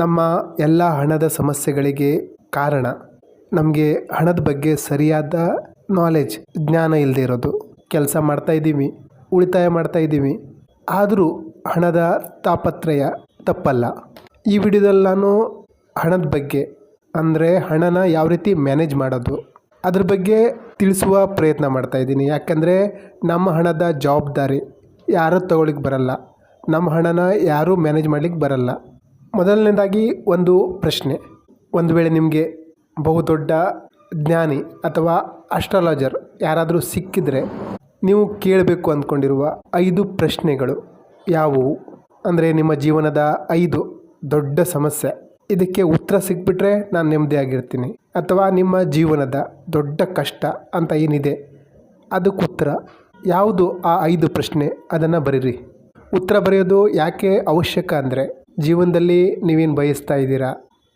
ನಮ್ಮ ಎಲ್ಲ ಹಣದ ಸಮಸ್ಯೆಗಳಿಗೆ ಕಾರಣ ನಮಗೆ ಹಣದ ಬಗ್ಗೆ ಸರಿಯಾದ ನಾಲೆಜ್ ಜ್ಞಾನ ಇಲ್ಲದೆ ಇರೋದು. ಕೆಲಸ ಮಾಡ್ತಾ ಇದ್ದೀವಿ, ಉಳಿತಾಯ ಮಾಡ್ತಾ ಇದ್ದೀವಿ. ಆದರೂ ಹಣದ ತಾಪತ್ರಯ ತಪ್ಪಲ್ಲ. ಈ ವಿಡಿಯೋದಲ್ಲಿ ನಾನು ಹಣದ ಬಗ್ಗೆ, ಅಂದರೆ ಹಣನ ಯಾವ ರೀತಿ ಮ್ಯಾನೇಜ್ ಮಾಡೋದು, ಅದ್ರ ಬಗ್ಗೆ ತಿಳಿಸುವ ಪ್ರಯತ್ನ ಮಾಡ್ತಾ ಇದ್ದೀನಿ. ಯಾಕಂದರೆ ನಮ್ಮ ಹಣದ ಜವಾಬ್ದಾರಿ ಯಾರೂ ತಗೊಳ್ಳಿಕ್ಕೆ ಬರಲ್ಲ, ನಮ್ಮ ಹಣನ ಯಾರೂ ಮ್ಯಾನೇಜ್ ಮಾಡ್ಲಿಕ್ಕೆ ಬರಲ್ಲ. ಮೊದಲನೇದಾಗಿ ಒಂದು ಪ್ರಶ್ನೆ. ಒಂದು ವೇಳೆ ನಿಮಗೆ ಬಹುದೊಡ್ಡ ಜ್ಞಾನಿ ಅಥವಾ ಅಸ್ಟ್ರಾಲಜರ್ ಯಾರಾದರೂ ಸಿಕ್ಕಿದರೆ ನೀವು ಕೇಳಬೇಕು ಅಂದ್ಕೊಂಡಿರುವ ಐದು ಪ್ರಶ್ನೆಗಳು ಯಾವುವು? ಅಂದರೆ ನಿಮ್ಮ ಜೀವನದ ಐದು ದೊಡ್ಡ ಸಮಸ್ಯೆ. ಇದಕ್ಕೆ ಉತ್ತರ ಸಿಕ್ಬಿಟ್ರೆ ನಾನು ನೆಮ್ಮದಿಯಾಗಿರ್ತೀನಿ ಅಥವಾ ನಿಮ್ಮ ಜೀವನದ ದೊಡ್ಡ ಕಷ್ಟ ಅಂತ ಏನಿದೆ? ಅದಕ್ಕೆ ಉತ್ತರ, ಯಾವುದು ಆ ಐದು ಪ್ರಶ್ನೆ? ಅದನ್ನು ಬರೀರಿ. ಉತ್ತರ ಬರೆಯೋದು ಯಾಕೆ ಅವಶ್ಯಕ ಅಂದರೆ ಜೀವನದಲ್ಲಿ ನೀವೇನು ಬಯಸ್ತಾ ಇದ್ದೀರಾ?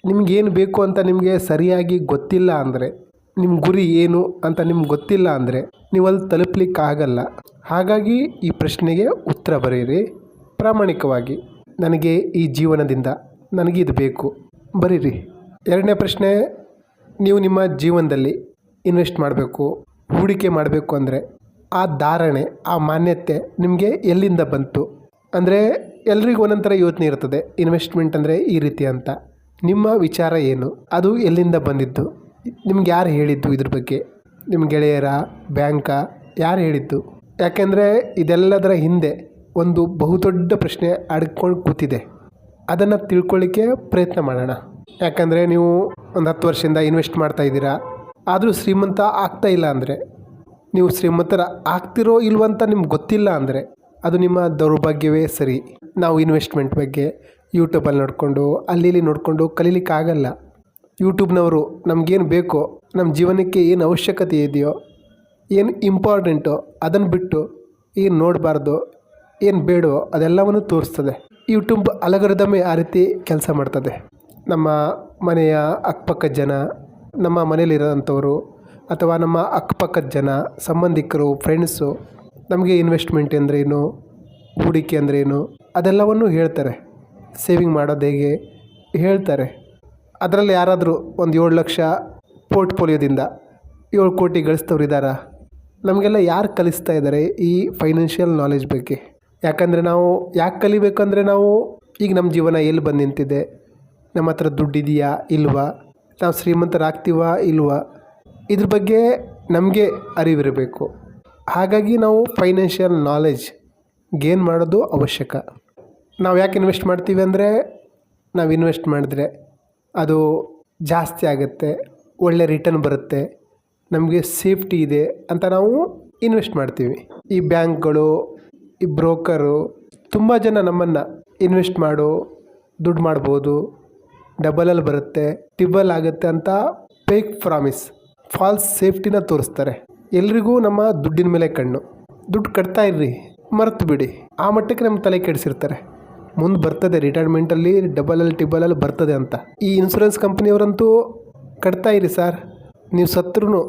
ನಿಮಗೇನು ಬೇಕು ಅಂತ ನಿಮಗೆ ಸರಿಯಾಗಿ ಗೊತ್ತಿಲ್ಲ ಅಂದರೆ, ನಿಮ್ಮ ಗುರಿ ಏನು ಅಂತ ನಿಮ್ಗೆ ಗೊತ್ತಿಲ್ಲ ಅಂದರೆ ನೀವು ಅಲ್ಲಿ ತಲುಪಲಿಕ್ಕಾಗಲ್ಲ. ಹಾಗಾಗಿ ಈ ಪ್ರಶ್ನೆಗೆ ಉತ್ತರ ಬರೀರಿ ಪ್ರಾಮಾಣಿಕವಾಗಿ, ನನಗೆ ಈ ಜೀವನದಿಂದ ನನಗಿದು ಬೇಕು. ಬರೀರಿ ಎರಡನೇ ಪ್ರಶ್ನೆ, ನೀವು ನಿಮ್ಮ ಜೀವನದಲ್ಲಿ ಇನ್ವೆಸ್ಟ್ ಮಾಡಬೇಕು, ಹೂಡಿಕೆ ಮಾಡಬೇಕು ಅಂದರೆ, ಆ ಧಾರಣೆ, ಆ ಮಾನ್ಯತೆ ನಿಮಗೆ ಎಲ್ಲಿಂದ ಬಂತು? ಅಂದರೆ ಎಲ್ರಿಗೂ ಒಂದೊಂಥರ ಯೋಚನೆ ಇರ್ತದೆ ಇನ್ವೆಸ್ಟ್ಮೆಂಟ್ ಅಂದರೆ ಈ ರೀತಿ ಅಂತ. ನಿಮ್ಮ ವಿಚಾರ ಏನು? ಅದು ಎಲ್ಲಿಂದ ಬಂದಿದ್ದು? ನಿಮ್ಗೆ ಯಾರು ಹೇಳಿದ್ದು ಇದ್ರ ಬಗ್ಗೆ? ನಿಮ್ಮ ಗೆಳೆಯರ, ಬ್ಯಾಂಕಾ, ಯಾರು ಹೇಳಿದ್ದು? ಯಾಕೆಂದರೆ ಇದೆಲ್ಲದರ ಹಿಂದೆ ಒಂದು ಬಹುದೊಡ್ಡ ಪ್ರಶ್ನೆ ಅಡ್ಕೊಂಡು ಕೂತಿದೆ. ಅದನ್ನು ತಿಳ್ಕೊಳ್ಳಿಕ್ಕೆ ಪ್ರಯತ್ನ ಮಾಡೋಣ. ಯಾಕಂದರೆ ನೀವು ಒಂದು ಹತ್ತು ವರ್ಷದಿಂದ ಇನ್ವೆಸ್ಟ್ ಮಾಡ್ತಾ ಇದ್ದೀರಾ. ಆದರೂ ಶ್ರೀಮಂತ ಆಗ್ತಾ ಇಲ್ಲ ಅಂದರೆ, ನೀವು ಶ್ರೀಮಂತರ ಆಗ್ತಿರೋ ಇಲ್ವಂತ ನಿಮ್ಗೆ ಗೊತ್ತಿಲ್ಲ ಅಂದರೆ ಅದು ನಿಮ್ಮ ದೌರ್ಭಾಗ್ಯವೇ ಸರಿ. ನಾವು ಇನ್ವೆಸ್ಟ್ಮೆಂಟ್ ಬಗ್ಗೆ ಯೂಟ್ಯೂಬಲ್ಲಿ ನೋಡಿಕೊಂಡು, ಅಲ್ಲಿ ನೋಡಿಕೊಂಡು ಕಲೀಲಿಕ್ಕಾಗಲ್ಲ. ಯೂಟ್ಯೂಬ್ನವರು ನಮಗೇನು ಬೇಕೋ ನಮ್ಮ ಜೀವನಕ್ಕೆ ಏನು ಅವಶ್ಯಕತೆ ಇದೆಯೋ, ಏನು ಇಂಪಾರ್ಟೆಂಟೋ ಅದನ್ನು ಬಿಟ್ಟು ಏನು ನೋಡಬಾರ್ದು, ಏನು ಬೇಡೋ ಅದೆಲ್ಲವನ್ನು ತೋರಿಸ್ತದೆ. ಯೂಟ್ಯೂಬ್ ಅಲಗರದಮೆ ಆ ರೀತಿ ಕೆಲಸ ಮಾಡ್ತದೆ. ನಮ್ಮ ಮನೆಯ ಅಕ್ಕಪಕ್ಕದ ಜನ, ನಮ್ಮ ಮನೇಲಿರೋಂಥವರು ಅಥವಾ ನಮ್ಮ ಅಕ್ಕಪಕ್ಕದ ಜನ, ಸಂಬಂಧಿಕರು ಫ್ರೆಂಡ್ಸು ನಮಗೆ ಇನ್ವೆಸ್ಟ್ಮೆಂಟ್ ಅಂದ್ರೇನು ಹೂಡಿಕೆ ಅಂದ್ರೇನು ಅದೆಲ್ಲವನ್ನು ಹೇಳ್ತಾರೆ. ಸೇವಿಂಗ್ ಮಾಡೋದು ಹೇಗೆ? ಹೇಳ್ತಾರೆ. ಅದರಲ್ಲಿ ಯಾರಾದರೂ ಒಂದು ಏಳು ಲಕ್ಷ ಪೋರ್ಟ್ಫೋಲಿಯೋದಿಂದ ಏಳು ಕೋಟಿ ಗಳಿಸ್ತವ್ರು ಇದ್ದಾರಾ? ನಮಗೆಲ್ಲ ಯಾರು ಕಲಿಸ್ತಾ ಇದ್ದಾರೆ ಈ ಫೈನಾನ್ಷಿಯಲ್ ನಾಲೆಜ್ ಬಗ್ಗೆ? ಯಾಕಂದರೆ ನಾವು ಯಾಕೆ ಕಲಿಬೇಕಂದ್ರೆ ನಾವು ಈಗ ನಮ್ಮ ಜೀವನ ಎಲ್ಲಿ ಬಂದು ನಿಂತಿದೆ? ನಮ್ಮ ಹತ್ರ ದುಡ್ಡಿದೆಯಾ ಇಲ್ವಾ? ನಾವು ಶ್ರೀಮಂತರಾಗ್ತೀವಾ, ಇಲ್ವಾ? ಇದ್ರ ಬಗ್ಗೆ ನಮಗೆ ಅರಿವಿರಬೇಕು. ಹಾಗಾಗಿ ನಾವು ಫೈನಾನ್ಷಿಯಲ್ ನಾಲೆಜ್ ಗೇನ್ ಮಾಡೋದು ಅವಶ್ಯಕ. ನಾವು ಯಾಕೆ ಇನ್ವೆಸ್ಟ್ ಮಾಡ್ತೀವಿ ಅಂದರೆ ನಾವು ಇನ್ವೆಸ್ಟ್ ಮಾಡಿದ್ರೆ ಅದು ಜಾಸ್ತಿ ಆಗುತ್ತೆ, ಒಳ್ಳೆ ರಿಟರ್ನ್ ಬರುತ್ತೆ, ನಮಗೆ ಸೇಫ್ಟಿ ಇದೆ ಅಂತ ನಾವು ಇನ್ವೆಸ್ಟ್ ಮಾಡ್ತೀವಿ. ಈ ಬ್ಯಾಂಕ್ಗಳು, ಈ ಬ್ರೋಕರು ತುಂಬ ಜನ ನಮ್ಮನ್ನು ಇನ್ವೆಸ್ಟ್ ಮಾಡು, ದುಡ್ಡು ಮಾಡ್ಬೋದು ಡಬಲಲ್ಲಿ ಬರುತ್ತೆ ಟಿಬಲ್ ಆಗುತ್ತೆ ಅಂತ ಫೇಕ್ ಪ್ರಾಮಿಸ್ ಫಾಲ್ಸ್ ಸೇಫ್ಟಿನ ತೋರಿಸ್ತಾರೆ. ಎಲ್ರಿಗೂ ನಮ್ಮ ದುಡ್ಡಿನ ಮೇಲೆ ಕಣ್ಣು. ದುಡ್ಡು ಕಟ್ತಾ ಇರ್ರಿ, ಮರೆತು ಬಿಡಿ. ಆ ಮಟ್ಟಕ್ಕೆ ನಮ್ಮ ತಲೆ ಕೆಡಿಸಿರ್ತಾರೆ. ಮುಂದೆ ಬರ್ತದೆ ರಿಟೈರ್ಮೆಂಟಲ್ಲಿ ಡಬಲಲ್ಲಿ ಟಿಬಲಲ್ಲಿ ಬರ್ತದೆ ಅಂತ. ಈ ಇನ್ಸೂರೆನ್ಸ್ ಕಂಪ್ನಿಯವರಂತೂ ಕಟ್ತಾ ಇರಿ ಸರ್. ನೀವು ಸತ್ರೂ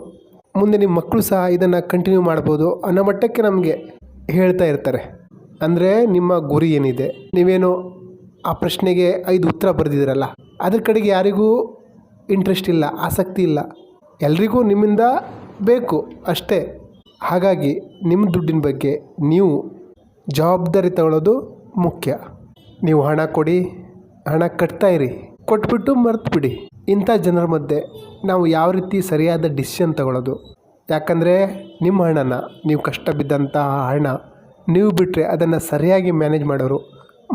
ಮುಂದೆ ನಿಮ್ಮ ಮಕ್ಕಳು ಸಹ ಇದನ್ನು ಕಂಟಿನ್ಯೂ ಮಾಡ್ಬೋದು ಅನ್ನೋ ಮಟ್ಟಕ್ಕೆ ನಮಗೆ ಹೇಳ್ತಾ ಇರ್ತಾರೆ. ಅಂದರೆ ನಿಮ್ಮ ಗುರಿ ಏನಿದೆ? ನೀವೇನು ಆ ಪ್ರಶ್ನೆಗೆ ಐದು ಉತ್ತರ ಬರೆದಿದ್ದೀರಲ್ಲ, ಅದ್ರ ಕಡೆಗೆ ಯಾರಿಗೂ ಇಂಟ್ರೆಸ್ಟ್ ಇಲ್ಲ, ಆಸಕ್ತಿ ಇಲ್ಲ. ಎಲ್ರಿಗೂ ನಿಮ್ಮಿಂದ ಬೇಕು, ಅಷ್ಟೇ. ಹಾಗಾಗಿ ನಿಮ್ಮ ದುಡ್ಡಿನ ಬಗ್ಗೆ ನೀವು ಜವಾಬ್ದಾರಿ ತಗೊಳ್ಳೋದು ಮುಖ್ಯ. ನೀವು ಹಣ ಕೊಡಿ, ಹಣ ಕಟ್ತಾ ಇರಿ. ಕೊಟ್ಬಿಟ್ಟು ಮರ್ತು ಬಿಡಿ. ಇಂಥ ಜನರ ಮಧ್ಯೆ ನಾವು ಯಾವ ರೀತಿ ಸರಿಯಾದ ಡಿಸಿಷನ್ ತಗೊಳ್ಳೋದು ಯಾಕಂದರೆ ನಿಮ್ಮ ಹಣನ, ನೀವು ಕಷ್ಟ ಬಿದ್ದಂತಹ ಹಣ ನೀವು ಬಿಟ್ಟರೆ ಅದನ್ನು ಸರಿಯಾಗಿ ಮ್ಯಾನೇಜ್ ಮಾಡೋರು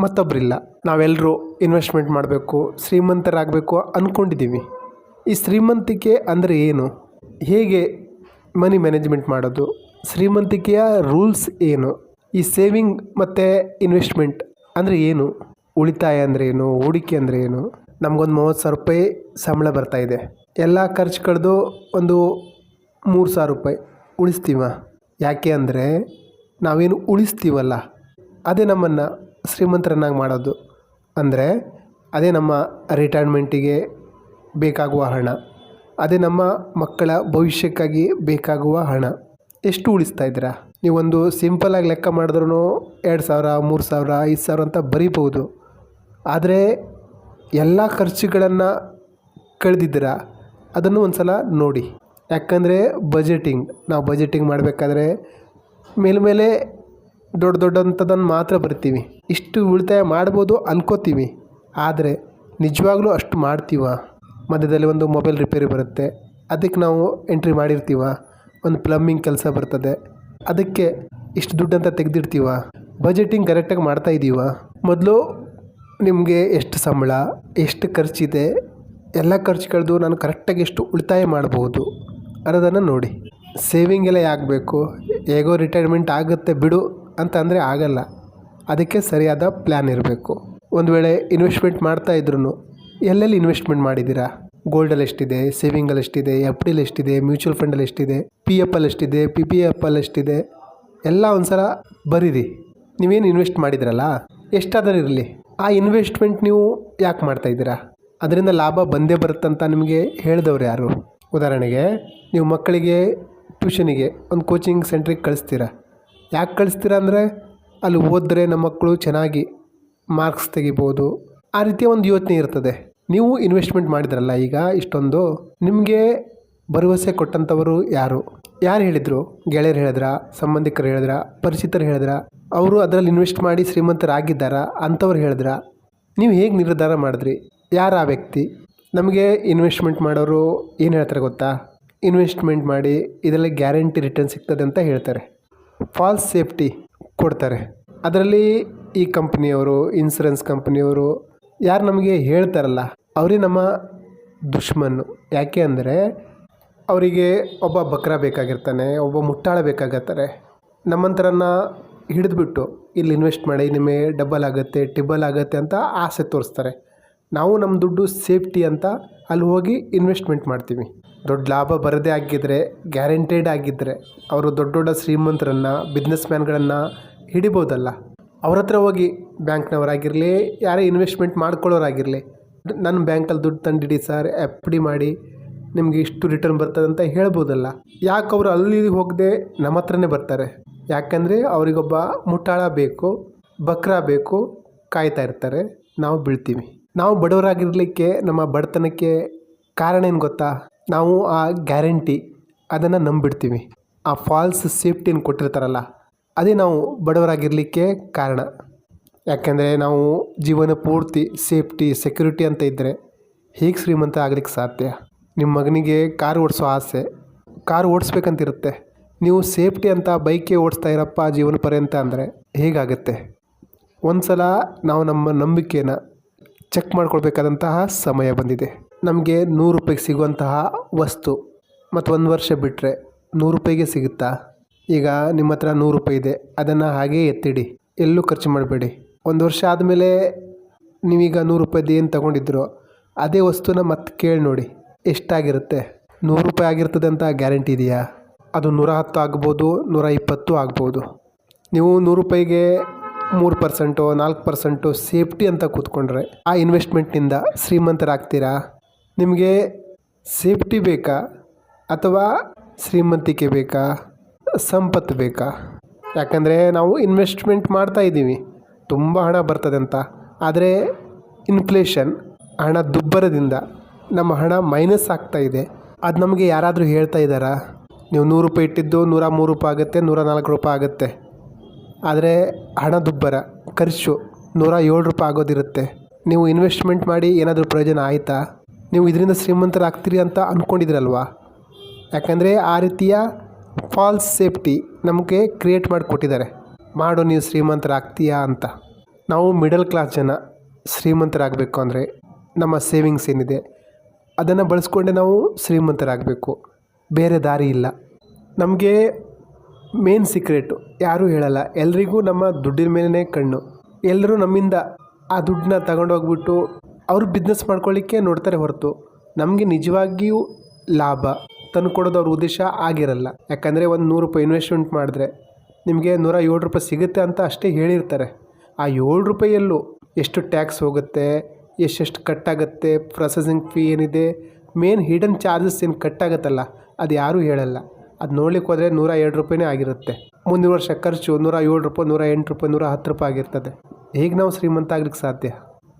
ಮತ್ತೊಬ್ಬರಿಲ್ಲ ನಾವೆಲ್ಲರೂ ಇನ್ವೆಸ್ಟ್ಮೆಂಟ್ ಮಾಡಬೇಕು, ಶ್ರೀಮಂತರಾಗಬೇಕು ಅಂದ್ಕೊಂಡಿದ್ದೀವಿ ಈ ಶ್ರೀಮಂತಿಕೆ ಅಂದರೆ ಏನು? ಹೇಗೆ ಮನಿ ಮ್ಯಾನೇಜ್ಮೆಂಟ್ ಮಾಡೋದು, ಶ್ರೀಮಂತಿಕೆಯ ರೂಲ್ಸ್ ಏನು? ಈ ಸೇವಿಂಗ್ ಮತ್ತು ಇನ್ವೆಸ್ಟ್ಮೆಂಟ್ ಅಂದರೆ ಏನು? ಉಳಿತಾಯ ಅಂದರೆ ಏನು? ಹೂಡಿಕೆ ಅಂದರೆ ಏನು? ನಮಗೊಂದು ಮೂವತ್ತು ಸಾವಿರ ರೂಪಾಯಿ ಸಂಬಳ ಬರ್ತಾ ಇದೆ. ಎಲ್ಲ ಖರ್ಚು ಕಳೆದು ಒಂದು ಮೂರು ಸಾವಿರ ರೂಪಾಯಿ ಉಳಿಸ್ತೀವ? ಯಾಕೆ ಅಂದರೆ ನಾವೇನು ಉಳಿಸ್ತೀವಲ್ಲ. ಅದೇ ನಮ್ಮನ್ನು ಶ್ರೀಮಂತರನ್ನಾಗಿ ಮಾಡೋದು. ಅಂದರೆ ಅದೇ ನಮ್ಮ ರಿಟೈರ್ಮೆಂಟಿಗೆ ಬೇಕಾಗುವ ಹಣ. ಅದೇ ನಮ್ಮ ಮಕ್ಕಳ ಭವಿಷ್ಯಕ್ಕಾಗಿ ಬೇಕಾಗುವ ಹಣ. ಎಷ್ಟು ಉಳಿಸ್ತಾ ಇದ್ದೀರಾ? ನೀವೊಂದು ಸಿಂಪಲಾಗಿ ಲೆಕ್ಕ ಮಾಡಿದ್ರೂ ಎರಡು ಸಾವಿರ, ಮೂರು ಸಾವಿರ, ಐದು ಸಾವಿರ ಅಂತ ಬರೀಬೋದು ಆದರೆ ಎಲ್ಲ ಖರ್ಚುಗಳನ್ನು ಕಳೆದಿದ್ದೀರಾ? ಅದನ್ನು ಒಂದು ಸಲ ನೋಡಿ. ಯಾಕಂದರೆ ಬಜೆಟಿಂಗ್ ನಾವು ಬಜೆಟಿಂಗ್ ಮಾಡಬೇಕಾದ್ರೆ ಮೇಲ್ಮೇಲೆ ದೊಡ್ಡ ದೊಡ್ಡಂಥದ್ದನ್ನು ಮಾತ್ರ ಬರ್ತೀವಿ. ಇಷ್ಟು ಉಳಿತಾಯ ಮಾಡ್ಬೋದು ಅನ್ಕೋತೀವಿ. ಆದರೆ ನಿಜವಾಗ್ಲೂ ಅಷ್ಟು ಮಾಡ್ತೀವ? ಮಧ್ಯದಲ್ಲಿ ಒಂದು ಮೊಬೈಲ್ ರಿಪೇರಿ ಬರುತ್ತೆ. ಅದಕ್ಕೆ ನಾವು ಎಂಟ್ರಿ ಮಾಡಿರ್ತೀವ. ಒಂದು ಪ್ಲಮ್ಮಿಂಗ್ ಕೆಲಸ ಬರ್ತದೆ. ಅದಕ್ಕೆ ಇಷ್ಟು ದುಡ್ಡು ದುಡ್ಡಂತ ತೆಗೆದಿಡ್ತೀವ. ಬಜೆಟಿಂಗ್ ಕರೆಕ್ಟಾಗಿ ಮಾಡ್ತಾ ಇದ್ದೀವ ಮೊದಲು ನಿಮಗೆ ಎಷ್ಟು ಸಂಬಳ, ಎಷ್ಟು ಖರ್ಚಿದೆ, ಎಲ್ಲ ಖರ್ಚು ಕಳೆದು ನಾನು ಕರೆಕ್ಟಾಗಿ ಎಷ್ಟು ಉಳಿತಾಯ ಮಾಡ್ಬೋದು ಅನ್ನೋದನ್ನು ನೋಡಿ. ಸೇವಿಂಗ್ ಎಲ್ಲ ಯಾಕೆ ಬೇಕು? ಹೇಗೋ ರಿಟೈರ್ಮೆಂಟ್ ಆಗುತ್ತೆ ಬಿಡು ಅಂತ ಅಂದರೆ ಆಗಲ್ಲ. ಅದಕ್ಕೆ ಸರಿಯಾದ ಪ್ಲ್ಯಾನ್ ಇರಬೇಕು. ಒಂದು ವೇಳೆ ಇನ್ವೆಸ್ಟ್ಮೆಂಟ್ ಮಾಡ್ತಾ ಇದ್ರೂ ಎಲ್ಲೆಲ್ಲಿ ಇನ್ವೆಸ್ಟ್ಮೆಂಟ್ ಮಾಡಿದ್ದೀರಾ? ಗೋಲ್ಡಲ್ಲಿ ಎಷ್ಟಿದೆ? ಸೇವಿಂಗಲ್ಲಿ ಎಷ್ಟಿದೆ? ಎಫ್ ಡಿಲಿ ಎಷ್ಟಿದೆ? ಮ್ಯೂಚುವಲ್ ಫಂಡಲ್ಲಿ ಎಷ್ಟಿದೆ? ಪಿ ಎಫ್ ಅಲ್ಲಿ ಎಷ್ಟಿದೆ? ಪಿ ಪಿ ಎಫ್ ಅಲ್ಲಿ ಎಷ್ಟಿದೆ? ಎಲ್ಲ ಒಂದ್ಸಲ ಬರೀರಿ. ನೀವೇನು ಇನ್ವೆಸ್ಟ್ ಮಾಡಿದ್ರಲ್ಲ? ಎಷ್ಟಾದರೂ ಇರಲಿ. ಆ ಇನ್ವೆಸ್ಟ್ಮೆಂಟ್ ನೀವು ಯಾಕೆ ಮಾಡ್ತಾ ಇದ್ದೀರಾ? ಅದರಿಂದ ಲಾಭ ಬಂದೇ ಬರುತ್ತಂತ ನಿಮಗೆ ಹೇಳಿದವ್ರು ಯಾರು? ಉದಾಹರಣೆಗೆ, ನೀವು ಮಕ್ಕಳಿಗೆ ಟ್ಯೂಷನಿಗೆ ಒಂದು ಕೋಚಿಂಗ್ ಸೆಂಟ್ರಿಗೆ ಕಳಿಸ್ತೀರಾ? ಯಾಕೆ ಕಳಿಸ್ತೀರಾ ಅಂದರೆ, ಅಲ್ಲಿ ಓದಿದ್ರೆ ನಮ್ಮ ಮಕ್ಕಳು ಚೆನ್ನಾಗಿ ಮಾರ್ಕ್ಸ್ ತೆಗಿಬೋದು ಆ ರೀತಿಯ ಒಂದು ಯೋಚನೆ ಇರ್ತದೆ. ನೀವು ಇನ್ವೆಸ್ಟ್ಮೆಂಟ್ ಮಾಡಿದ್ರಲ್ಲ ಈಗ ಇಷ್ಟೊಂದು, ನಿಮಗೆ ಭರವಸೆ ಕೊಟ್ಟಂಥವರು ಯಾರು? ಯಾರು ಹೇಳಿದರು? ಗೆಳೆಯರು ಹೇಳಿದ್ರ, ಸಂಬಂಧಿಕರು ಹೇಳಿದ್ರ, ಪರಿಚಿತರು ಹೇಳಿದ್ರ? ಅವರು ಅದರಲ್ಲಿ ಇನ್ವೆಸ್ಟ್ ಮಾಡಿ ಶ್ರೀಮಂತರಾಗಿದ್ದಾರಾ? ಅಂಥವ್ರು ಹೇಳಿದ್ರ? ನೀವು ಹೇಗೆ ನಿರ್ಧಾರ ಮಾಡಿದ್ರಿ? ಯಾರು ಆ ವ್ಯಕ್ತಿ? ನಮಗೆ ಇನ್ವೆಸ್ಟ್ಮೆಂಟ್ ಮಾಡೋರು ಏನು ಹೇಳ್ತಾರೆ ಗೊತ್ತಾ? ಇನ್ವೆಸ್ಟ್ಮೆಂಟ್ ಮಾಡಿ ಇದರಲ್ಲಿ ಗ್ಯಾರಂಟಿ ರಿಟರ್ನ್ ಸಿಗ್ತದೆ ಅಂತ ಹೇಳ್ತಾರೆ. ಫಾಲ್ಸ್ ಸೇಫ್ಟಿ ಕೊಡ್ತಾರೆ. ಅದರಲ್ಲಿ ಈ ಕಂಪ್ನಿಯವರು ಇನ್ಸೂರೆನ್ಸ್ ಕಂಪ್ನಿಯವರು ಯಾರು ನಮಗೆ ಹೇಳ್ತಾರಲ್ಲ, ಅವರೇ ನಮ್ಮ ದುಶ್ಮನ್ನು. ಯಾಕೆ ಅಂದರೆ, ಅವರಿಗೆ ಒಬ್ಬ ಬಕ್ರ ಬೇಕಾಗಿರ್ತಾನೆ, ಒಬ್ಬ ಮುಟ್ಟಾಳ ಬೇಕಾಗತ್ತಾರೆ. ನಮ್ಮಂಥರನ್ನ ಹಿಡಿದ್ಬಿಟ್ಟು ಇಲ್ಲಿ ಇನ್ವೆಸ್ಟ್ ಮಾಡಿ, ನಿಮಗೆ ಡಬಲ್ ಆಗುತ್ತೆ ಟಿಬಲ್ ಆಗುತ್ತೆ ಅಂತ ಆಸೆ ತೋರಿಸ್ತಾರೆ. ನಾವು ನಮ್ಮ ದುಡ್ಡು ಸೇಫ್ಟಿ ಅಂತ ಅಲ್ಲಿ ಹೋಗಿ ಇನ್ವೆಸ್ಟ್ಮೆಂಟ್ ಮಾಡ್ತೀವಿ. ದೊಡ್ಡ ಲಾಭ ಬರದೇ ಆಗಿದ್ದರೆ ಗ್ಯಾರಂಟೆಡ್ ಆಗಿದ್ದರೆ ಅವರು ದೊಡ್ಡ ದೊಡ್ಡ ಶ್ರೀಮಂತರನ್ನು ಬಿಸ್ನೆಸ್ ಮ್ಯಾನ್ಗಳನ್ನು ಹಿಡಿಬೋದಲ್ಲ. ಅವ್ರ ಹತ್ರ ಹೋಗಿ ಬ್ಯಾಂಕ್ನವರಾಗಿರಲಿ, ಯಾರೇ ಇನ್ವೆಸ್ಟ್ಮೆಂಟ್ ಮಾಡ್ಕೊಳ್ಳೋರಾಗಿರಲಿ, ನನ್ನ ಬ್ಯಾಂಕಲ್ಲಿ ದುಡ್ಡು ತಂದಿಡಿ ಸರ್, ಎಫ್ ಡಿ ಮಾಡಿ ನಿಮಗೆ ಇಷ್ಟು ರಿಟರ್ನ್ ಬರ್ತದೆ ಅಂತ ಹೇಳ್ಬೋದಲ್ಲ. ಯಾಕೆ ಅವರು ಅಲ್ಲಿ ಹೋಗದೆ ನಮ್ಮ ಹತ್ರನೇ ಬರ್ತಾರೆ? ಯಾಕಂದರೆ ಅವರಿಗೊಬ್ಬ ಮುಟ್ಟಾಳ ಬೇಕು, ಬಕ್ರ ಬೇಕು, ಕಾಯ್ತಾ ಇರ್ತಾರೆ. ನಾವು ಬೀಳ್ತೀವಿ. ನಾವು ಬಡವರಾಗಿರಲಿಕ್ಕೆ, ನಮ್ಮ ಬಡತನಕ್ಕೆ ಕಾರಣ ಏನು ಗೊತ್ತಾ? ನಾವು ಆ ಗ್ಯಾರಂಟಿ, ಅದನ್ನು ನಂಬಿಡ್ತೀವಿ. ಆ ಫಾಲ್ಸ್ ಸೇಫ್ಟಿನ ಕೊಟ್ಟಿರ್ತಾರಲ್ಲ ಅದೇ ನಾವು ಬಡವರಾಗಿರಲಿಕ್ಕೆ ಕಾರಣ. ಯಾಕೆಂದರೆ ನಾವು ಜೀವನ ಪೂರ್ತಿ ಸೇಫ್ಟಿ, ಸೆಕ್ಯೂರಿಟಿ ಅಂತ ಇದ್ದರೆ ಹೇಗೆ ಶ್ರೀಮಂತ ಆಗ್ಲಿಕ್ಕೆ ಸಾಧ್ಯ? ನಿಮ್ಮ ಮಗನಿಗೆ ಕಾರ್ ಓಡಿಸೋ ಆಸೆ, ಕಾರ್ ಓಡಿಸ್ಬೇಕಂತಿರುತ್ತೆ. ನೀವು ಸೇಫ್ಟಿ ಅಂತ ಬೈಕೇ ಓಡಿಸ್ತಾ ಇರಪ್ಪ ಜೀವನ ಪರ್ಯಂತ ಅಂದರೆ ಹೇಗಾಗುತ್ತೆ? ಒಂದು ಸಲ ನಾವು ನಮ್ಮ ನಂಬಿಕೆನ ಚೆಕ್ ಮಾಡ್ಕೊಳ್ಬೇಕಾದಂತಹ ಸಮಯ ಬಂದಿದೆ. ನಮಗೆ ನೂರು ರೂಪಾಯಿಗೆ ಸಿಗುವಂತಹ ವಸ್ತು ಮತ್ತು ಒಂದು ವರ್ಷ ಬಿಟ್ಟರೆ ನೂರು ರೂಪಾಯಿಗೆ ಸಿಗುತ್ತಾ? ಈಗ ನಿಮ್ಮ ಹತ್ರ ನೂರು ರೂಪಾಯಿ ಇದೆ, ಅದನ್ನು ಹಾಗೇ ಎತ್ತಿಡಿ. ಎಲ್ಲೂ ಖರ್ಚು ಮಾಡಬೇಡಿ. ಒಂದು ವರ್ಷ ಆದಮೇಲೆ ನೀವೀಗ ನೂರು ರೂಪಾಯಿದು ಏನು ತೊಗೊಂಡಿದ್ರು, ಅದೇ ವಸ್ತುನ ಮತ್ತೆ ಕೇಳಿ ನೋಡಿ. ಎಷ್ಟಾಗಿರುತ್ತೆ? ನೂರು ರೂಪಾಯಿ ಆಗಿರ್ತದೆ ಅಂತ ಗ್ಯಾರಂಟಿ ಇದೆಯಾ? ಅದು ನೂರ ಹತ್ತು ಆಗ್ಬೋದು, ನೂರ ಇಪ್ಪತ್ತು ಆಗ್ಬೋದು. ನೀವು ನೂರು ರೂಪಾಯಿಗೆ ಮೂರು ಪರ್ಸೆಂಟು, ನಾಲ್ಕು ಪರ್ಸೆಂಟು ಸೇಫ್ಟಿ ಅಂತ ಕೂತ್ಕೊಂಡ್ರೆ, ಆ ಇನ್ವೆಸ್ಟ್ಮೆಂಟ್ನಿಂದ ಶ್ರೀಮಂತರಾಗ್ತೀರಾ? ನಿಮಗೆ ಸೇಫ್ಟಿ ಬೇಕಾ ಅಥವಾ ಶ್ರೀಮಂತಿಕೆ ಬೇಕಾ? ಸಂಪತ್ತು ಬೇಕಾ? ಯಾಕಂದರೆ ನಾವು ಇನ್ವೆಸ್ಟ್ಮೆಂಟ್ ಮಾಡ್ತಾ ಇದ್ದೀವಿ. ತುಂಬ ಹಣ ಬರ್ತದೆ ಅಂತ. ಆದರೆ ಇನ್ಫ್ಲೇಷನ್ ಹಣ ದುಬ್ಬರದಿಂದ ನಮ್ಮ ಹಣ ಮೈನಸ್ ಆಗ್ತಾ ಇದೆ. ಅದು ನಮಗೆ ಯಾರಾದರೂ ಹೇಳ್ತಾ ಇದ್ದಾರಾ? ನೀವು ನೂರು ರೂಪಾಯಿ ಇಟ್ಟಿದ್ದು ನೂರ ಮೂರು ರೂಪಾಯಿ ಆಗುತ್ತೆ, ನೂರ ನಾಲ್ಕು ರೂಪಾಯಿ ಆಗುತ್ತೆ. ಆದರೆ ಹಣ ದುಬ್ಬರ, ಖರ್ಚು ನೂರ ಏಳು ರೂಪಾಯಿ ಆಗೋದಿರುತ್ತೆ. ನೀವು ಇನ್ವೆಸ್ಟ್ಮೆಂಟ್ ಮಾಡಿ ಏನಾದರೂ ಪ್ರಯೋಜನ ಆಯಿತಾ? ನೀವು ಇದರಿಂದ ಶ್ರೀಮಂತರಾಗ್ತೀರಿ ಅಂತ ಅಂದ್ಕೊಂಡಿದ್ರಲ್ವಾ ಯಾಕಂದರೆ ಆ ರೀತಿಯ ಫಾಲ್ಸ್ ಸೇಫ್ಟಿ ನಮಗೆ ಕ್ರಿಯೇಟ್ ಮಾಡಿಕೊಟ್ಟಿದ್ದಾರೆ. ಮಾಡು ನೀವು ಶ್ರೀಮಂತರಾಗ್ತೀಯಾ ಅಂತ. ನಾವು ಮಿಡಲ್ ಕ್ಲಾಸ್ ಜನ ಶ್ರೀಮಂತರಾಗಬೇಕು ಅಂದರೆ ನಮ್ಮ ಸೇವಿಂಗ್ಸ್ ಏನಿದೆ, ಅದನ್ನು ಬಳಸ್ಕೊಂಡೆ ನಾವು ಶ್ರೀಮಂತರಾಗಬೇಕು. ಬೇರೆ ದಾರಿ ಇಲ್ಲ. ನಮಗೆ ಮೇನ್ ಸೀಕ್ರೆಟು ಯಾರೂ ಹೇಳಲ್ಲ. ಎಲ್ರಿಗೂ ನಮ್ಮ ದುಡ್ಡಿನ ಮೇಲೇ ಕಣ್ಣು. ಎಲ್ಲರೂ ನಮ್ಮಿಂದ ಆ ದುಡ್ಡನ್ನ ತಗೊಂಡೋಗ್ಬಿಟ್ಟು ಅವರು ಬಿಸ್ನೆಸ್ ಮಾಡ್ಕೊಳ್ಳಿಕ್ಕೆ ನೋಡ್ತಾರೆ ಹೊರತು. ನಮಗೆ ನಿಜವಾಗಿಯೂ ಲಾಭ. ತಂದುಕೊಡೋದು ಅವ್ರ ಉದ್ದೇಶ ಆಗಿರಲ್ಲ. ಯಾಕಂದರೆ ಒಂದು ನೂರು ರೂಪಾಯಿ ಇನ್ವೆಸ್ಟ್ಮೆಂಟ್ ಮಾಡಿದ್ರೆ ನಿಮಗೆ ನೂರ ಏಳು ರೂಪಾಯಿ ಸಿಗುತ್ತೆ ಅಂತ ಅಷ್ಟೇ ಹೇಳಿರ್ತಾರೆ. ಆ ಏಳು ರೂಪಾಯಿಯಲ್ಲೂ ಎಷ್ಟು ಟ್ಯಾಕ್ಸ್ ಹೋಗುತ್ತೆ, ಎಷ್ಟೆಷ್ಟು ಕಟ್ಟಾಗುತ್ತೆ ಪ್ರೊಸೆಸಿಂಗ್ ಫೀ ಏನಿದೆ ಮೇನ್ ಹಿಡನ್ ಚಾರ್ಜಸ್ ಏನು ಕಟ್ಟಾಗುತ್ತಲ್ಲ ಅದು ಯಾರೂ ಹೇಳಲ್ಲ. ಅದು ನೋಡ್ಲಿಕ್ಕೆ ಹೋದರೆ ನೂರ ಎರಡು ರೂಪಾಯಿನೇ ಆಗಿರುತ್ತೆ. ಮುಂದಿನ ವರ್ಷ ಖರ್ಚು ನೂರ ಏಳು ರೂಪಾಯಿ, ನೂರ ಎಂಟು ರೂಪಾಯಿ, ನೂರ ಹತ್ತು ರೂಪಾಯಿ ಆಗಿರ್ತದೆ. ಹೇಗೆ ನಾವು ಶ್ರೀಮಂತ ಆಗ್ಲಿಕ್ಕೆ ಸಾಧ್ಯ?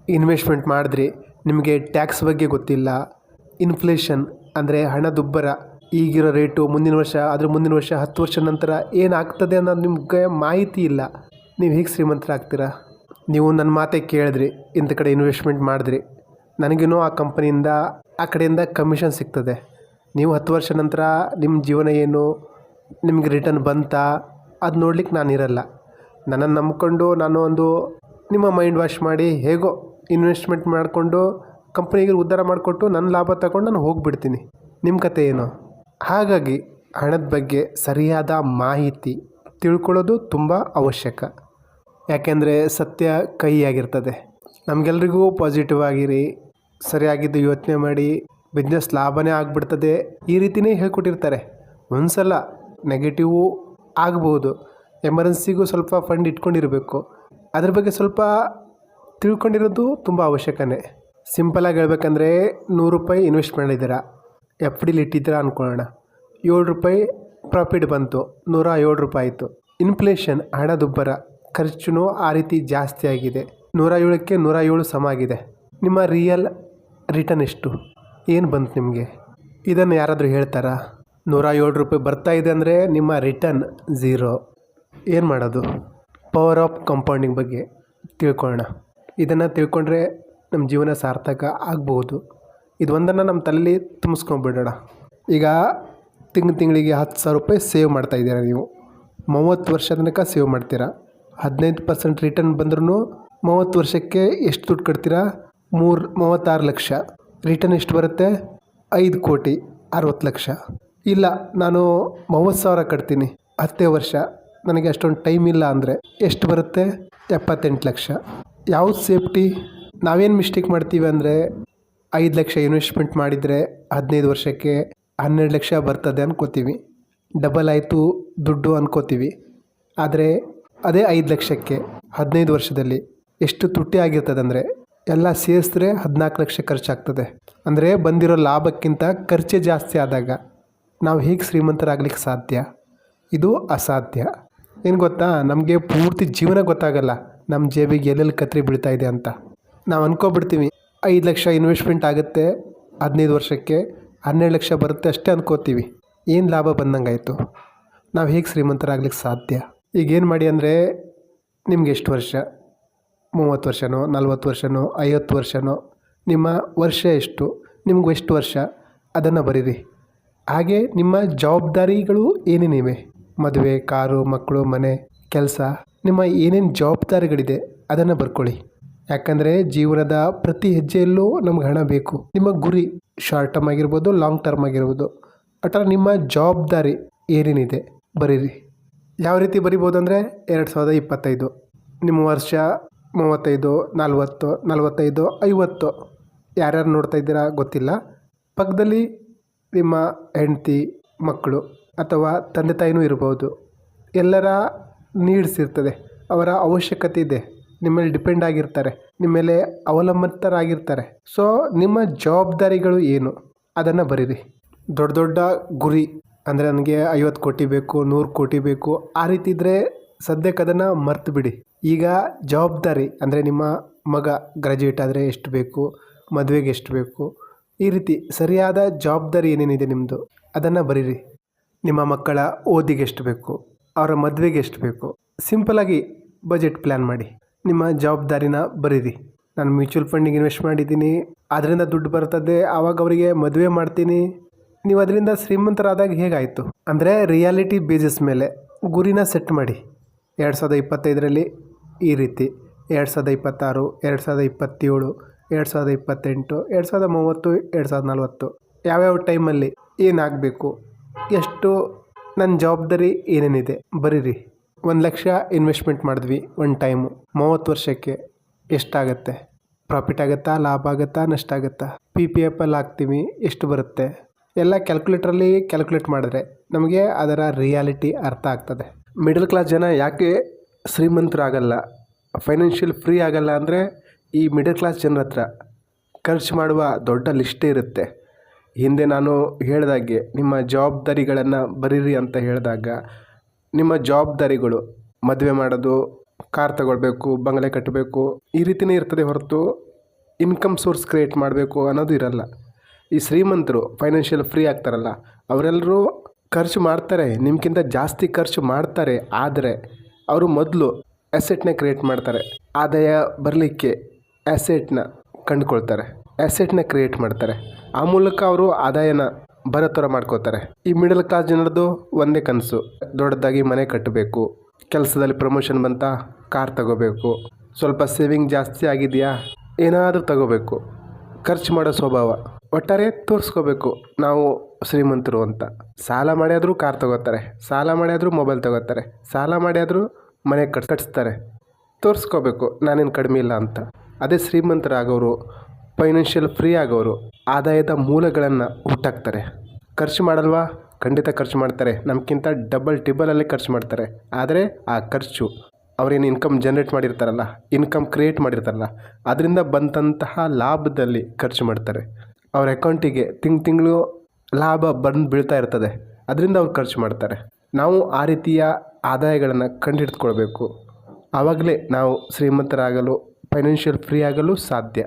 ಇನ್ವೆಸ್ಟ್ಮೆಂಟ್ ಮಾಡಿದ್ರಿ, ನಿಮಗೆ ಟ್ಯಾಕ್ಸ್ ಬಗ್ಗೆ ಗೊತ್ತಿಲ್ಲ ಇನ್ಫ್ಲೇಷನ್ ಅಂದರೆ ಹಣದುಬ್ಬರ ಈಗಿರೋ ರೇಟು ಮುಂದಿನ ವರ್ಷ ಅದ್ರ ಮುಂದಿನ ವರ್ಷ ಹತ್ತು ವರ್ಷ ನಂತರ ಏನಾಗ್ತದೆ ಅನ್ನೋದು ನಿಮಗೆ ಮಾಹಿತಿ ಇಲ್ಲ. ನೀವು ಹೇಗೆ ಶ್ರೀಮಂತರಾಗ್ತೀರಾ? ನೀವು ನನ್ನ ಮಾತೆ ಕೇಳಿದ್ರಿ, ಇಂಥ ಕಡೆ ಇನ್ವೆಸ್ಟ್ಮೆಂಟ್ ಮಾಡಿದ್ರಿ. ನನಗೇನು ಆ ಕಂಪನಿಯಿಂದ, ಆ ಕಡೆಯಿಂದ ಕಮಿಷನ್ ಸಿಗ್ತದೆ. ನೀವು ಹತ್ತು ವರ್ಷ ನಂತರ ನಿಮ್ಮ ಜೀವನ ಏನು, ನಿಮಗೆ ರಿಟರ್ನ್ ಬಂತಾ, ಅದು ನೋಡ್ಲಿಕ್ಕೆ ನಾನು ಇರಲ್ಲ. ನನ್ನನ್ನು ನಂಬ್ಕೊಂಡು ನಾನು ಒಂದು ನಿಮ್ಮ ಮೈಂಡ್ ವಾಶ್ ಮಾಡಿ ಹೇಗೋ ಇನ್ವೆಸ್ಟ್ಮೆಂಟ್ ಮಾಡಿಕೊಂಡು ಕಂಪ್ನಿಗೆ ಉದ್ಧಾರ ಮಾಡಿಕೊಟ್ಟು ನನ್ನ ಲಾಭ ತಗೊಂಡು ನಾನು ಹೋಗಿಬಿಡ್ತೀನಿ. ನಿಮ್ಮ ಕತೆ ಏನು? ಹಾಗಾಗಿ ಹಣದ ಬಗ್ಗೆ ಸರಿಯಾದ ಮಾಹಿತಿ ತಿಳ್ಕೊಳ್ಳೋದು ತುಂಬ ಅವಶ್ಯಕ. ಯಾಕೆಂದರೆ ಸತ್ಯ ಕೈಯಾಗಿರ್ತದೆ ನಮಗೆಲ್ರಿಗೂ ಪಾಸಿಟಿವ್ ಆಗಿರಿ. ಸರಿಯಾಗಿದ್ದು ಯೋಚನೆ ಮಾಡಿ. ಬಿಸ್ನೆಸ್ ಲಾಭನೇ ಆಗಿಬಿಡ್ತದೆ. ಈ ರೀತಿಯೇ ಹೇಳ್ಕೊಟ್ಟಿರ್ತಾರೆ. ಒಂದು ಸಲ ನೆಗೆಟಿವು ಆಗ್ಬೋದು. ಎಮರ್ಜೆನ್ಸಿಗೂ ಸ್ವಲ್ಪ ಫಂಡ್ ಇಟ್ಕೊಂಡಿರಬೇಕು. ಅದ್ರ ಬಗ್ಗೆ ಸ್ವಲ್ಪ ತಿಳ್ಕೊಂಡಿರೋದು ತುಂಬ ಅವಶ್ಯಕನೇ. ಸಿಂಪಲಾಗಿ ಹೇಳ್ಬೇಕಂದ್ರೆ ನೂರು ರೂಪಾಯಿ ಇನ್ವೆಸ್ಟ್ ಮಾಡಿದ್ದೀರಾ. ಎಫ್ ಡಿಲಿ ಇಟ್ಟಿದ್ದೀರಾ ಅಂದ್ಕೊಳ್ಳೋಣ ಏಳು ರೂಪಾಯಿ ಪ್ರಾಫಿಟ್ ಬಂತು. ನೂರ ಏಳು ರೂಪಾಯಿ ಆಯಿತು. ಇನ್ಫ್ಲೇಷನ್, ಹಣದುಬ್ಬರ ಖರ್ಚು ಆ ರೀತಿ ಜಾಸ್ತಿ ಆಗಿದೆ. ನೂರ ಏಳಕ್ಕೆ ನೂರ ಏಳು ಸಮ ಆಗಿದೆ. ನಿಮ್ಮ ರಿಯಲ್ ರಿಟರ್ನ್ ಎಷ್ಟು? ಏನು ಬಂತು ನಿಮಗೆ? ಇದನ್ನು ಯಾರಾದರೂ ಹೇಳ್ತಾರಾ? ನೂರ ಏಳು ರೂಪಾಯಿ ಬರ್ತಾ ಇದೆ ಅಂದರೆ ನಿಮ್ಮ ರಿಟರ್ನ್ ಝೀರೋ ಏನು ಮಾಡೋದು? ಪವರ್ ಆಫ್ ಕಂಪೌಂಡಿಂಗ್ ಬಗ್ಗೆ ತಿಳ್ಕೊಳ್ಳೋಣ. ಇದನ್ನು ತಿಳ್ಕೊಂಡ್ರೆ ನಮ್ಮ ಜೀವನ ಸಾರ್ಥಕ ಆಗಬಹುದು. ಇದು ಒಂದನ್ನು ನಮ್ಮ ತಲೆಯಲ್ಲಿ ತುಂಬಿಸ್ಕೊಂಬಿಡೋಣ. ಈಗ ತಿಂಗ್ ತಿಂಗಳಿಗೆ ಹತ್ತು ಸಾವಿರ ರೂಪಾಯಿ ಸೇವ್ ಮಾಡ್ತಾ ಇದ್ದೀರಾ ನೀವು? ಮೂವತ್ತು ವರ್ಷ ತನಕ ಸೇವ್ ಮಾಡ್ತೀರಾ? ಹದಿನೈದು ಪರ್ಸೆಂಟ್ ರಿಟರ್ನ್ ಬಂದ್ರೂ ಮೂವತ್ತು ವರ್ಷಕ್ಕೆ ಎಷ್ಟು ದುಡ್ಡು ಕಟ್ತೀರಾ? ಮೂರು, ಮೂವತ್ತಾರು ಲಕ್ಷ. ರಿಟರ್ನ್ ಎಷ್ಟು ಬರುತ್ತೆ? ಐದು ಕೋಟಿ, ಅರವತ್ತು ಲಕ್ಷ. ಇಲ್ಲ, ನಾನು ಮೂವತ್ತು ಸಾವಿರ ಕಟ್ತೀನಿ. ಹತ್ತೇ ವರ್ಷ. ನನಗೆ ಅಷ್ಟೊಂದು ಟೈಮ್ ಇಲ್ಲ ಅಂದರೆ ಎಷ್ಟು ಬರುತ್ತೆ? ಎಪ್ಪತ್ತೆಂಟು ಲಕ್ಷ. ಯಾವ್ದು ಸೇಫ್ಟಿ? ನಾವೇನು ಮಿಸ್ಟೇಕ್ ಮಾಡ್ತೀವಿ ಅಂದರೆ ಐದು ಲಕ್ಷ ಇನ್ವೆಸ್ಟ್ಮೆಂಟ್ ಮಾಡಿದರೆ ಹದಿನೈದು ವರ್ಷಕ್ಕೆ ಹನ್ನೆರಡು ಲಕ್ಷ ಬರ್ತದೆ ಅನ್ಕೋತೀವಿ. ಡಬಲ್ ಆಯಿತು ದುಡ್ಡು ಅನ್ಕೋತೀವಿ. ಆದರೆ ಅದೇ ಐದು ಲಕ್ಷಕ್ಕೆ ಹದಿನೈದು ವರ್ಷದಲ್ಲಿ ಎಷ್ಟು ತುಟ್ಟಿ ಆಗಿರ್ತದೆ ಅಂದರೆ ಎಲ್ಲ ಸೇರಿಸಿದ್ರೆ ಹದಿನಾಲ್ಕು ಲಕ್ಷ ಖರ್ಚಾಗ್ತದೆ. ಅಂದರೆ ಬಂದಿರೋ ಲಾಭಕ್ಕಿಂತ ಖರ್ಚೇ ಜಾಸ್ತಿ ಆದಾಗ ನಾವು ಹೇಗೆ ಶ್ರೀಮಂತರಾಗಲಿಕ್ಕೆ ಸಾಧ್ಯ? ಇದು ಅಸಾಧ್ಯ. ಏನು ಗೊತ್ತಾ? ನಮಗೆ ಪೂರ್ತಿ ಜೀವನ ಗೊತ್ತಾಗಲ್ಲ. ನಮ್ಮ ಜೇಬಿಗೆ ಎಲ್ಲೆಲ್ಲಿ ಕತ್ರಿ ಬೀಳ್ತಾ ಇದೆ ಅಂತ. ನಾವು ಅಂದ್ಕೋಬಿಡ್ತೀವಿ ಐದು ಲಕ್ಷ ಇನ್ವೆಸ್ಟ್ಮೆಂಟ್ ಆಗುತ್ತೆ ಹದಿನೈದು ವರ್ಷಕ್ಕೆ, ಹನ್ನೆರಡು ಲಕ್ಷ ಬರುತ್ತೆ ಅಷ್ಟೇ ಅನ್ಕೋತೀವಿ. ಏನು ಲಾಭ ಬಂದಂಗಾಯಿತು? ನಾವು ಹೇಗೆ ಶ್ರೀಮಂತರಾಗ್ಲಿಕ್ಕೆ ಸಾಧ್ಯ? ಈಗ ಏನು ಮಾಡಿ ಅಂದರೆ, ನಿಮ್ಗೆ ಎಷ್ಟು ವರ್ಷ? ಮೂವತ್ತು ವರ್ಷನೋ, ನಲ್ವತ್ತು ವರ್ಷನೋ, ಐವತ್ತು ವರ್ಷನೋ, ನಿಮ್ಮ ವರ್ಷ ಎಷ್ಟು? ನಿಮ್ಗೆ ಎಷ್ಟು ವರ್ಷ? ಅದನ್ನು ಬರೀರಿ. ಹಾಗೆ ನಿಮ್ಮ ಜವಾಬ್ದಾರಿಗಳು ಏನೇನಿವೆ? ಮದುವೆ, ಕಾರು, ಮಕ್ಕಳು, ಮನೆ, ಕೆಲಸ, ನಿಮ್ಮ ಏನೇನು ಜವಾಬ್ದಾರಿಗಳಿದೆ ಅದನ್ನು ಬರ್ಕೊಳ್ಳಿ. ಯಾಕಂದರೆ ಜೀವನದ ಪ್ರತಿ ಹೆಜ್ಜೆಯಲ್ಲೂ ನಮ್ಗೆ ಹಣ ಬೇಕು. ನಿಮ್ಮ ಗುರಿ ಶಾರ್ಟ್ ಟರ್ಮ್ ಆಗಿರ್ಬೋದು ಲಾಂಗ್ ಟರ್ಮ್ ಆಗಿರ್ಬೋದು. ಅಥವಾ ನಿಮ್ಮ ಜವಾಬ್ದಾರಿ ಏನೇನಿದೆ ಬರೀರಿ. ಯಾವ ರೀತಿ ಬರಿಬೋದು ಅಂದರೆ ಎರಡು ಸಾವಿರದ ಇಪ್ಪತ್ತೈದು, ನಿಮ್ಮ ವರ್ಷ ಮೂವತ್ತೈದು, ನಲ್ವತ್ತು, ನಲವತ್ತೈದು, ಐವತ್ತು. ಯಾರ್ಯಾರು ನೋಡ್ತಾ ಇದ್ದೀರಾ ಗೊತ್ತಿಲ್ಲ. ಪಕ್ಕದಲ್ಲಿ ನಿಮ್ಮ ಹೆಂಡತಿ, ಮಕ್ಕಳು ಅಥವಾ ತಂದೆ ತಾಯಿನೂ ಇರ್ಬೋದು. ಎಲ್ಲರ ನೀಡ್ಸ್ ಇರ್ತದೆ. ಅವರ ಅವಶ್ಯಕತೆ ಇದೆ. ನಿಮ್ಮಲ್ಲಿ ಡಿಪೆಂಡ್ ಆಗಿರ್ತಾರೆ ನಿಮ್ಮ ಮೇಲೆ ಅವಲಂಬಿತರಾಗಿರ್ತಾರೆ. ಸೊ ನಿಮ್ಮ ಜವಾಬ್ದಾರಿಗಳು ಏನು? ಅದನ್ನು ಬರೀರಿ. ದೊಡ್ಡ ದೊಡ್ಡ ಗುರಿ, ಅಂದರೆ ನನಗೆ ಐವತ್ತು ಕೋಟಿ ಬೇಕು, ನೂರು ಕೋಟಿ ಬೇಕು, ಆ ರೀತಿ ಇದ್ದರೆ ಸದ್ಯಕ್ಕೆ ಅದನ್ನು ಮರ್ತು ಬಿಡಿ. ಈಗ ಜವಾಬ್ದಾರಿ, ಅಂದರೆ ನಿಮ್ಮ ಮಗ ಗ್ರ್ಯಾಜುಯೇಟ್ ಆದರೆ ಎಷ್ಟು ಬೇಕು, ಮದುವೆಗೆ ಎಷ್ಟು ಬೇಕು, ಈ ರೀತಿ ಸರಿಯಾದ ಜವಾಬ್ದಾರಿ ಏನೇನಿದೆ ನಿಮ್ಮದು ಅದನ್ನು ಬರೀರಿ. ನಿಮ್ಮ ಮಕ್ಕಳ ಓದಿಗೆ ಎಷ್ಟು ಬೇಕು, ಅವರ ಮದುವೆಗೆ ಎಷ್ಟು ಬೇಕು ಸಿಂಪಲಾಗಿ ಬಜೆಟ್ ಪ್ಲ್ಯಾನ್ ಮಾಡಿ. ನಿಮ್ಮ ಜವಾಬ್ದಾರಿನ ಬರೀರಿ ನಾನು ಮ್ಯೂಚುವಲ್ ಫಂಡಿಗೆ ಇನ್ವೆಸ್ಟ್ ಮಾಡಿದ್ದೀನಿ. ಅದರಿಂದ ದುಡ್ಡು ಬರ್ತದೆ. ಆವಾಗ ಅವರಿಗೆ ಮದುವೆ ಮಾಡ್ತೀನಿ. ನೀವು ಅದರಿಂದ ಶ್ರೀಮಂತರಾದಾಗ ಹೇಗಾಯಿತು? ಅಂದರೆ ರಿಯಾಲಿಟಿ ಬೇಸಿಸ್ ಮೇಲೆ ಗುರಿನ ಸೆಟ್ ಮಾಡಿ. ಎರಡು ಸಾವಿರದ ಇಪ್ಪತ್ತೈದರಲ್ಲಿ ಈ ರೀತಿ. ಎರಡು ಸಾವಿರದ ಇಪ್ಪತ್ತಾರು, ಎರಡು ಸಾವಿರದ ಇಪ್ಪತ್ತೇಳು, ಎರಡು ಸಾವಿರದ ಇಪ್ಪತ್ತೆಂಟು, ಎರಡು ಸಾವಿರದ ಮೂವತ್ತು, ಎರಡು ಸಾವಿರದ ನಲವತ್ತು. ಯಾವ್ಯಾವ ಟೈಮಲ್ಲಿ ಏನಾಗಬೇಕು? ಎಷ್ಟು? ನನ್ನ ಜವಾಬ್ದಾರಿ ಏನೇನಿದೆ? ಬರೀರಿ. ಒಂದು ಲಕ್ಷ ಇನ್ವೆಸ್ಟ್ಮೆಂಟ್ ಮಾಡಿದ್ವಿ, ಒಂದು ಟೈಮು ಮೂವತ್ತು ವರ್ಷಕ್ಕೆ ಎಷ್ಟಾಗತ್ತೆ? ಪ್ರಾಫಿಟ್ ಆಗುತ್ತಾ, ಲಾಭ ಆಗುತ್ತಾ, ನಷ್ಟ ಆಗುತ್ತಾ? ಪಿ ಪಿ ಎಫ್ ಅಲ್ಲಿ ಹಾಕ್ತೀವಿ, ಎಷ್ಟು ಬರುತ್ತೆ? ಎಲ್ಲ ಕ್ಯಾಲ್ಕುಲೇಟ್ರಲ್ಲಿ ಕ್ಯಾಲ್ಕುಲೇಟ್ ಮಾಡಿದ್ರೆ ನಮಗೆ ಅದರ ರಿಯಾಲಿಟಿ ಅರ್ಥ ಆಗ್ತದೆ. ಮಿಡಲ್ ಕ್ಲಾಸ್ ಜನ ಯಾಕೆ ಶ್ರೀಮಂತರಾಗಲ್ಲ? ಫೈನಾನ್ಷಿಯಲ್ ಫ್ರೀ ಆಗಲ್ಲ ಅಂದರೆ ಈ ಮಿಡಲ್ ಕ್ಲಾಸ್ ಜನರ ಹತ್ರ ಖರ್ಚು ಮಾಡುವ ದೊಡ್ಡ ಲಿಸ್ಟೇ ಇರುತ್ತೆ. ಹಿಂದೆ ನಾನು ಹೇಳಿದಾಗೆ, ನಿಮ್ಮ ಜವಾಬ್ದಾರಿಗಳನ್ನು ಬರೀರಿ ಅಂತ ಹೇಳಿದಾಗ ನಿಮ್ಮ ಜವಾಬ್ದಾರಿಗಳು, ಮದುವೆ ಮಾಡೋದು, ಕಾರ್ ತಗೊಳ್ಬೇಕು, ಬಂಗಲೆ ಕಟ್ಟಬೇಕು, ಈ ರೀತಿಯೇ ಇರ್ತದೆ ಹೊರತು ಇನ್ಕಮ್ ಸೋರ್ಸ್ ಕ್ರಿಯೇಟ್ ಮಾಡಬೇಕು ಅನ್ನೋದು ಇರಲ್ಲ. ಈ ಶ್ರೀಮಂತರು ಫೈನಾನ್ಷಿಯಲ್ ಫ್ರೀ ಆಗ್ತಾರಲ್ಲ, ಅವರೆಲ್ಲರೂ ಖರ್ಚು ಮಾಡ್ತಾರೆ ನಿಮ್ಗಿಂತ ಜಾಸ್ತಿ ಖರ್ಚು ಮಾಡ್ತಾರೆ, ಆದರೆ ಅವರು ಮೊದಲು ಅಸೆಟ್ನ ಕ್ರಿಯೇಟ್ ಮಾಡ್ತಾರೆ, ಆದಾಯ ಬರಲಿಕ್ಕೆ ಅಸೆಟ್ನ ಕಂಡುಕೊಳ್ತಾರೆ ಅಸೆಟ್ನ ಕ್ರಿಯೇಟ್ ಮಾಡ್ತಾರೆ. ಆ ಮೂಲಕ ಅವರು ಆದಾಯನ ಬರೋ ಥರ ಮಾಡ್ಕೋತಾರೆ. ಈ ಮಿಡಲ್ ಕ್ಲಾಸ್ ಜನರದ್ದು ಒಂದೇ ಕನಸು. ದೊಡ್ಡದಾಗಿ ಮನೆ ಕಟ್ಟಬೇಕು. ಕೆಲಸದಲ್ಲಿ ಪ್ರಮೋಷನ್ ಬಂತ ಕಾರ್ ತಗೋಬೇಕು. ಸ್ವಲ್ಪ ಸೇವಿಂಗ್ ಜಾಸ್ತಿ ಆಗಿದೆಯಾ? ಏನಾದರೂ ತಗೋಬೇಕು. ಖರ್ಚು ಮಾಡೋ ಸ್ವಭಾವ. ಒಟ್ಟಾರೆ ತೋರಿಸ್ಕೋಬೇಕು. ನಾವು ಶ್ರೀಮಂತರು ಅಂತ. ಸಾಲ ಮಾಡಿಯಾದರೂ ಕಾರ್ ತಗೋತಾರೆ. ಸಾಲ ಮಾಡಿಯಾದರೂ ಮೊಬೈಲ್ ತಗೋತಾರೆ. ಸಾಲ ಮಾಡಿಯಾದರೂ ಮನೆ ಕಟ್ ಕಟ್ಸ್ತಾರೆ. ತೋರಿಸ್ಕೋಬೇಕು. ನಾನೇನು ಕಡಿಮೆ ಇಲ್ಲ ಅಂತ. ಅದೇ ಶ್ರೀಮಂತರಾಗೋರು ಫೈನಾನ್ಷಿಯಲ್ ಫ್ರೀ ಆಗೋರು, ಆದಾಯದ ಮೂಲಗಳನ್ನು ಹುಟ್ಟಾಕ್ತಾರೆ. ಖರ್ಚು ಮಾಡಲ್ವಾ? ಖಂಡಿತ ಖರ್ಚು ಮಾಡ್ತಾರೆ. ನಮಗಿಂತ ಡಬಲ್ ಟಿಬಲಲ್ಲಿ ಖರ್ಚು ಮಾಡ್ತಾರೆ. ಆದರೆ ಆ ಖರ್ಚು ಅವರೇನು ಇನ್ಕಮ್ ಜನ್ರೇಟ್ ಮಾಡಿರ್ತಾರಲ್ಲ ಇನ್ಕಮ್ ಕ್ರಿಯೇಟ್ ಮಾಡಿರ್ತಾರಲ್ಲ, ಅದರಿಂದ ಬಂದಂತಹ ಲಾಭದಲ್ಲಿ ಖರ್ಚು ಮಾಡ್ತಾರೆ. ಅವ್ರ ಅಕೌಂಟಿಗೆ ತಿಂಗ್ ತಿಂಗಳು ಲಾಭ ಬಂದು ಬೀಳ್ತಾ ಇರ್ತದೆ. ಅದರಿಂದ ಅವ್ರು ಖರ್ಚು ಮಾಡ್ತಾರೆ. ನಾವು ಆ ರೀತಿಯ ಆದಾಯಗಳನ್ನು ಕಂಡುಹಿಡ್ಕೊಳ್ಬೇಕು ಆವಾಗಲೇ ನಾವು ಶ್ರೀಮಂತರಾಗಲು ಫೈನಾನ್ಷಿಯಲ್ ಫ್ರೀ ಆಗಲು ಸಾಧ್ಯ.